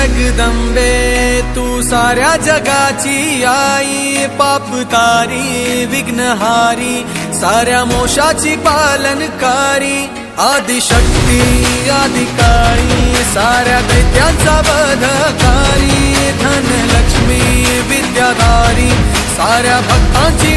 जगदंबे तू साऱ्या जगाची आई पापतारी विघ्नहारी साऱ्या मोशाची पालनकारी आदिशक्ती आदिकाळी साऱ्या दैत्यांचा बधकारी धनलक्ष्मी विद्याधारी साऱ्या भक्तांची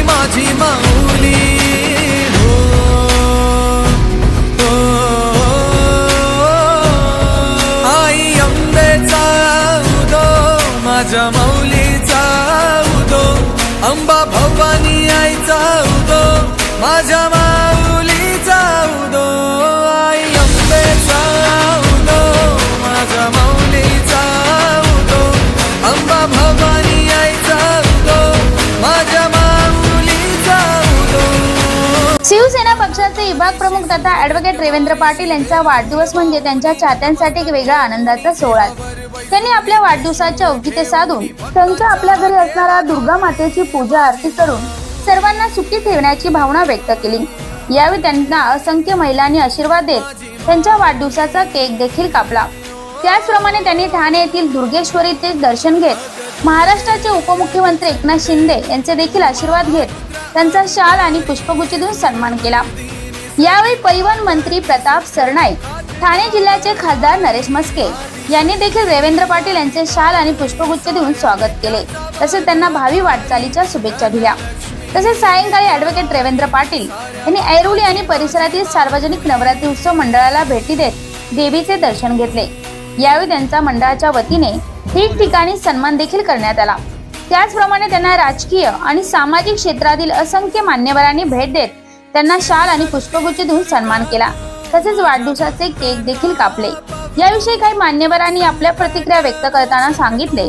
माझ्या माऊलीचा उदो आई अंबेचा उदो माझ्या माऊलीचा उदो अंबा भवानी आईचा उदो माझ्या माऊलीचा उदो. शिवसेना पक्षाचे विभाग प्रमुख तथा ऍडव्होकेट रेवेंद्र पाटील यांचा वाढदिवस म्हणजे त्यांच्या चाहत्यांसाठी एक वेगळा आनंदाचा सोहळा त्यांनी आपल्या वाढदिवसाचे औचित्य साधून त्यांच्या आपल्या घरी असणाऱ्या दुर्गा मातेची पूजा आरती करून सर्वांना सुखी ठेवण्याची भावना व्यक्त केली. यावेळी त्यांना असंख्य महिलांनी आशीर्वाद देत त्यांच्या वाढदिवसाचा केक देखील कापला. त्याचप्रमाणे त्यांनी ठाणे येथील दुर्गेश्वरीचे दर्शन घेत महाराष्ट्राचे उपमुख्यमंत्री एकनाथ शिंदे यांचे देखील आशीर्वाद घेत त्यांचा शाल आणि पुष्पगुच्छ देऊन सन्मान केला. यावेळी परिवहन मंत्री प्रताप सरनाईक ठाणे जिल्ह्याचे खासदार नरेश मस्के यांनी देखील रेवेंद्र पाटील यांचे शाल आणि पुष्पगुच्छ देऊन स्वागत केले. तसेच त्यांना भावी वाटचालीच्या शुभेच्छा दिल्या. तसेच सायंकाळी ऍडव्होकेट रेवेंद्र पाटील यांनी ऐरोली आणि परिसरातील सार्वजनिक नवरात्री उत्सव मंडळाला भेटी देत देवीचे दर्शन घेतले. यावेळी त्यांच्या मंडळाच्या वतीने ठिकठिकाणी सन्मान देखील करण्यात आला. त्याचप्रमाणे त्यांना राजकीय आणि सामाजिक क्षेत्रातील असंख्य मान्यवरांनी भेट देत त्यांना शाल आणि पुष्पगुच्छ देऊन सन्मान केला. तसेच वाढदिवसाचे केक देखील कापले. याविषयी काही मान्यवरांनी आपल्या प्रतिक्रिया व्यक्त करताना सांगितले.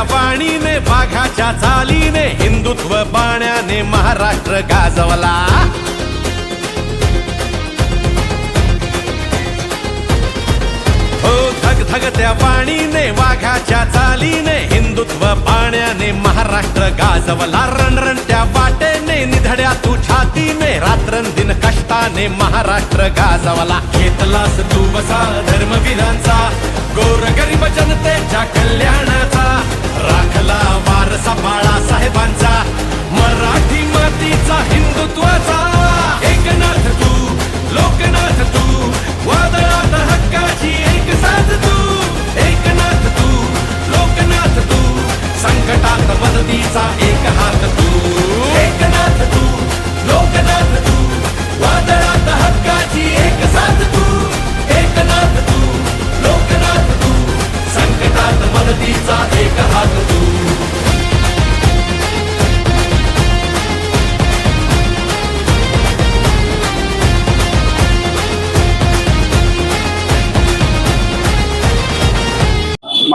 थग वाणीने वाघाच्या चालीने हिंदुत्व बाण्याने महाराष्ट्र गाजवला. हो धग धग त्या वाणीने वाघाच्या चालीने हिंदुत्व बाण्याने महाराष्ट्र गाजवला. रणरणत्या वाटेने निधड्या तू छातीने रात्रंदिन कष्टाने महाराष्ट्र गाजवला. घेतलास तू बसा धर्मवीरांचा गोर गरीब जनतेच्या कल्याणाचा राखला वारसा बाळा साहेबांचा. मराठी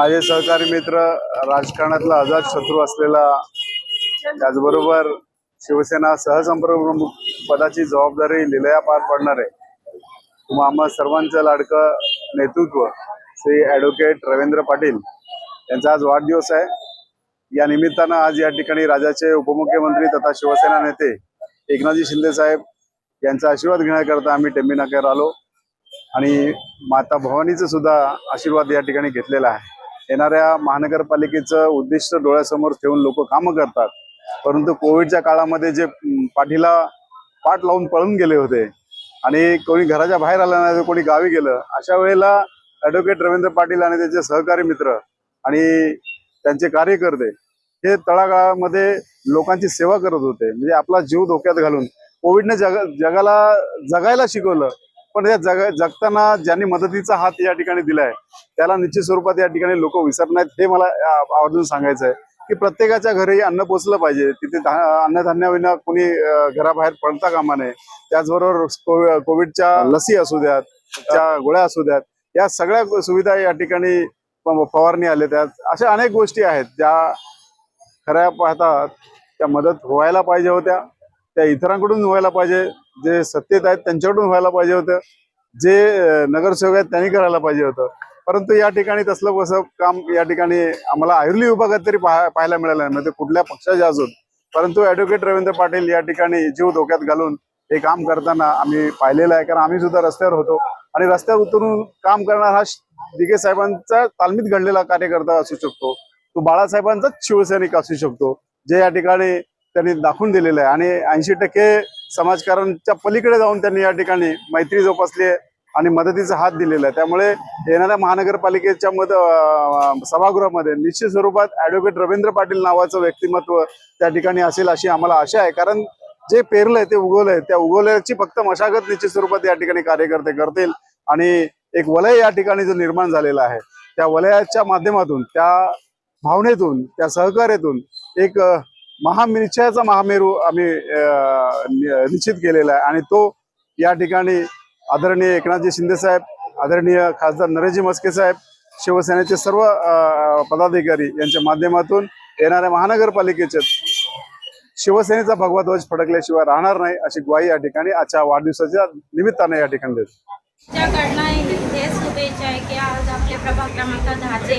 माझे सहकारी मित्र राजकारणातला अजात शत्रू असलेला त्याचबरोबर शिवसेना सहसंपर्क प्रमुख पदाची जबाबदारी लिलया पार पडणार आहे. मग आम्हा सर्वांचं लाडकं नेतृत्व श्री ॲडव्होकेट रवींद्र पाटील यांचा आज वाढदिवस आहे. या निमित्तानं आज या ठिकाणी राज्याचे उपमुख्यमंत्री तथा शिवसेना नेते एकनाथजी शिंदे साहेब यांचा आशीर्वाद घेण्याकरता आम्ही टेंबी आलो आणि माता भवानीचं सुद्धा आशीर्वाद या ठिकाणी घेतलेला आहे. येणाऱ्या महानगरपालिकेचं उद्दिष्ट डोळ्यासमोर ठेवून लोक कामं करतात. परंतु कोविडच्या काळामध्ये जे पाठीला पाठ लावून पळून गेले होते आणि कोणी घराच्या बाहेर आलं नाही तर कोणी गावी गेलं अशा वेळेला ॲडव्होकेट रवींद्र पाटील आणि त्याचे सहकारी मित्र आणि त्यांचे कार्यकर्ते हे तळागाळामध्ये लोकांची सेवा करत होते. म्हणजे आपला जीव धोक्यात घालून कोविडने जग जगाला जगायला शिकवलं. पण या जग जगताना ज्यांनी मदतीचा हात या ठिकाणी दिलाय त्याला निश्चित स्वरूपात या ठिकाणी लोक विसरत नाहीत हे मला आवर्जून सांगायचं आहे की प्रत्येकाच्या घरी अन्न पोचलं पाहिजे. तिथे अन्नधान्याविना कोणी घराबाहेर पडता कामा नये. त्याचबरोबर कोविडच्या लसी असू द्यात त्या गोळ्या असू द्यात या सगळ्या सुविधा या ठिकाणी फवारणी आले त्यात अशा अनेक गोष्टी आहेत ज्या खऱ्या पाहता त्या मदत व्हायला पाहिजे होत्या त्या इतरांकडून व्हायला पाहिजे जे सत्तेत आहेत त्यांच्याकडून व्हायला पाहिजे होतं. जे नगरसेवक आहेत त्यांनी करायला पाहिजे होतं. परंतु या ठिकाणी तसलं कसं काम या ठिकाणी आम्हाला आयुर्ली विभागात तरी पाहायला मिळालं नाही. म्हणजे कुठल्या पक्षाचे असून. परंतु ॲडव्होकेट रवींद्र पाटील या ठिकाणी जीव धोक्यात घालून हे काम करताना आम्ही पाहिलेलं आहे. कारण आम्ही सुद्धा रस्त्यावर होतो. आणि रस्त्यावर उतरून काम करणार हा दिघे साहेबांचा तालमीत घडलेला कार्यकर्ता असू शकतो. तो बाळासाहेबांचाच शिवसैनिक असू शकतो. जे या ठिकाणी त्यांनी दाखवून दिलेलं आहे. आणि ऐंशी टक्के समाजकारांच्या पलीकडे जाऊन त्यांनी या ठिकाणी मैत्री जोपासली आहे आणि मदतीचा हात दिलेला आहे. त्यामुळे येणाऱ्या महानगरपालिकेच्या मद सभागृहामध्ये निश्चित स्वरूपात ॲडव्होकेट रवींद्र पाटील नावाचं व्यक्तिमत्व त्या ठिकाणी असेल अशी आम्हाला आशा आहे. कारण जे पेरलंय ते उगवलंय त्या उगवल्याची फक्त मशागत निश्चित स्वरूपात या ठिकाणी कार्यकर्ते करतील आणि एक वलय या ठिकाणी जो निर्माण झालेला आहे त्या वलयाच्या माध्यमातून त्या भावनेतून त्या सहकार्यातून एक महानिश्चयाचा महामेरू आम्ही अं, निश्चित केलेला आहे. आणि तो या ठिकाणी आदरणीय एकनाथजी शिंदे साहेब आदरणीय खासदार नरेशजी मस्के साहेब शिवसेनेचे सर्व अं, पदाधिकारी यांच्या माध्यमातून येणाऱ्या महानगरपालिकेचे शिवसेनेचा भगवा ध्वज फडकल्याशिवाय राहणार नाही अशी ग्वाही या ठिकाणी आजच्या वाढदिवसाच्या निमित्ताने या ठिकाणी देतो. त्याकडनं आहे की आज आपले प्रभाग क्रमांक दहाचे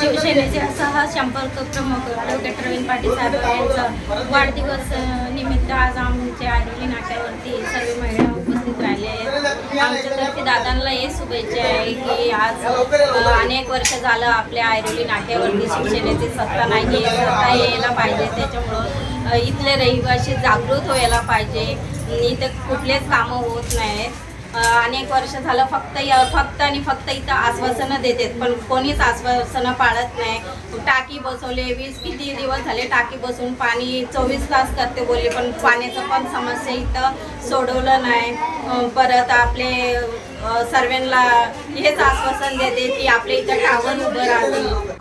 शिवसेनेचे सह संपर्क प्रमुख ॲडव्होकेट रवींद्र पाटील साहेब यांचं वाढदिवस निमित्त आज आमच्या आरोली नाट्यावरती सर्व महिला उपस्थित राहिले आहेत. आमच्यातर्फे दादांना हे शुभेच्छा आहे की आज अनेक वर्ष झालं आपल्या ऐरोली नाट्यावरती शिवसेनेची सत्ता नाही आहे सत्ता यायला पाहिजे. त्याच्यामुळं इथले रहिवासी जागृत व्हायला पाहिजे. इथं कुठलेच कामं होत नाहीत. अनेक वर्ष झालं फक्त फक्त आणि फक्त इथं आश्वासनं देतात पण कोणीच आश्वासनं पाळत नाही. टाकी बसवले वीस किती दिवस झाले टाकी बसून पाणी चोवीस तास करते बोलले पण पाण्याचं पण समस्या इथं सोडवलं नाही. परत आपले सर्वांना हेच आश्वासन देते की आपल्या इथं टावर उभं राहते